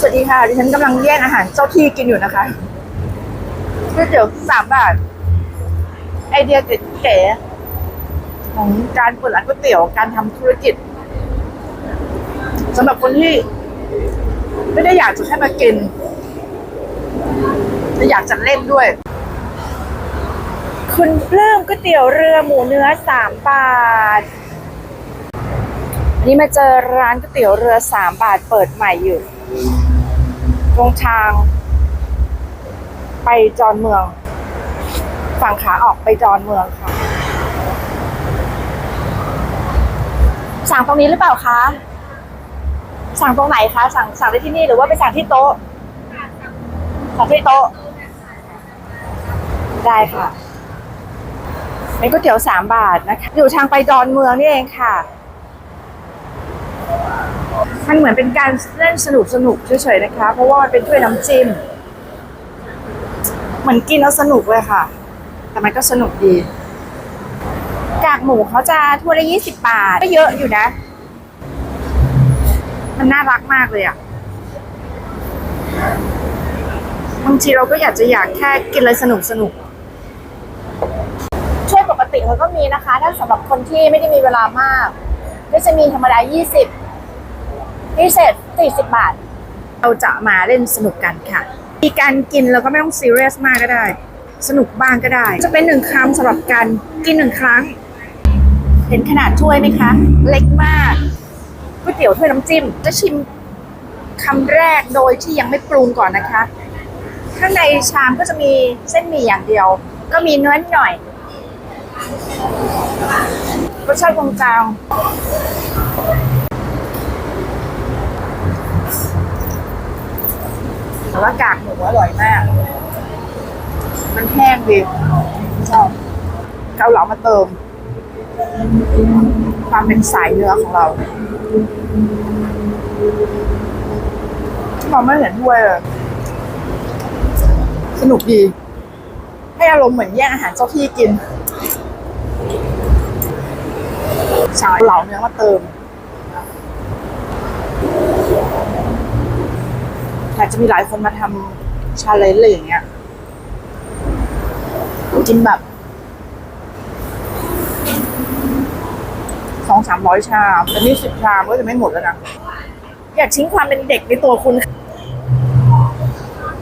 สวัสดีค่ะ ดิฉันกำลังแย่งอาหารเจ้าที่กินอยู่นะคะก๋วยเตี๋ยวสามบาท ไอเดียเก๋ๆของการเปิดร้านก๋วยเตี๋ยวการทำธุรกิจสำหรับคนที่ ไม่ได้อยากจะแค่มากินแต่อยากจะเล่นด้วย คุณเริ่มก๋วยเตี๋ยวเรือหมูเนื้อสามบาทอันนี้มาเจอร้านก๋วยเตี๋ยวเรือสามบาทเปิดใหม่อยู่ ตรงทาง ไปจอนเมือง ฝั่งขาออกไปจอนเมืองค่ะ สั่งตรงนี้หรือเปล่าคะ สั่งตรงไหนคะ สั่งสั่งได้ที่นี่หรือว่าไปสั่งที่โต๊ะ สั่งที่โต๊ะ ได้ค่ะเป็นก๋วยเตี๋ยวสามบาทนะคะ อยู่ทางไปดอนเมืองนี่เองค่ะ มันเหมือนเป็นการเล่นสนุกสนุกเฉยๆนะคะ เพราะว่ามันเป็นถ้วยน้ำจิ้มเหมือนกินแล้วสนุกเลยค่ะ แต่มันก็สนุกดีกากหมูเขาจะถ้วยละยี่สิบบาท ก็เยอะอยู่นะ มันน่ารักมากเลยอะบางทีเราก็อยากจะอยากแค่กินเลยสนุกสนุกช่วยปกติเขาก็มีนะคะ ถ้าสำหรับคนที่ไม่ได้มีเวลามาก ก็จะมีธรรมดา 20 พิเศษ40 บาท เราจะมาเล่นสนุกกันค่ะ มีการกินเราก็ไม่ต้องซีเรียสมากก็ได้ สนุกบ้างก็ได้ จะเป็นหนึ่งคำสำหรับการกินหนึ่งครั้ง เห็นขนาดถ้วยไหมคะ เล็กมากก๋วยเตี๋ยวถ้วยน้ำจิ้ม จะชิมคำแรกโดยที่ยังไม่ปรุงก่อนนะคะ ข้างในชามก็จะมีเส้นหมี่อย่างเดียว ก็มีเนื้อหน่อยรสชาติกลาง แต่ว่ากากหมูอร่อยมาก มันแห้งดีชอบเกาเหลามาเติม ความเป็นสายเนื้อของเรามองไม่เห็นด้วยเลยสนุกดี ให้อารมณ์เหมือนแย่งอาหารเจ้าที่กินชาเหลาเนื้อมาเติม อาจจะมีหลายคนมาทำชาเลนจ์อะไรอย่างเงี้ยกินแบบสองสามร้อยชามแต่นี่สิบชามก็จะไม่หมดแล้วนะ อย่าทิ้งความเป็นเด็กในตัวคุณ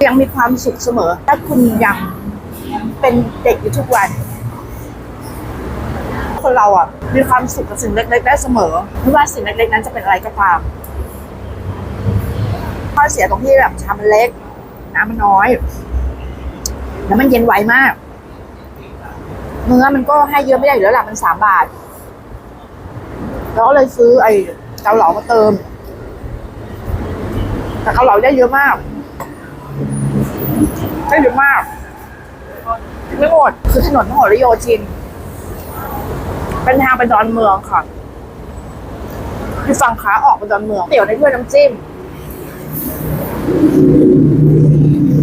ยังมีความสุขเสมอ ถ้าคุณยังเป็นเด็กอยู่ทุกวัน คนเราอะ มีความสุขกับสิ่งเล็กๆได้เสมอ ไม่ว่าสิ่งเล็กๆนั้นจะเป็นอะไรก็ตาม ข้อเสียตรงที่แบบชามมันเล็ก น้ำมันน้อย แล้วมันเย็นไวมาก เนื้อมันก็ให้เยอะไม่ได้อยู่แล้วล่ะมันสามบาท เราก็เลยซื้อไอ้เกาเหลามาเติม แต่เกาเหลาได้เยอะมาก ได้เยอะมากไม่หมดคือถนนพหลโยธินเป็นทางไปดอนเมืองค่ะคือฝั่งขาออกไปดอนเมืองเตี๋ยวในถ้วยน้ำจิ้ม Thank you.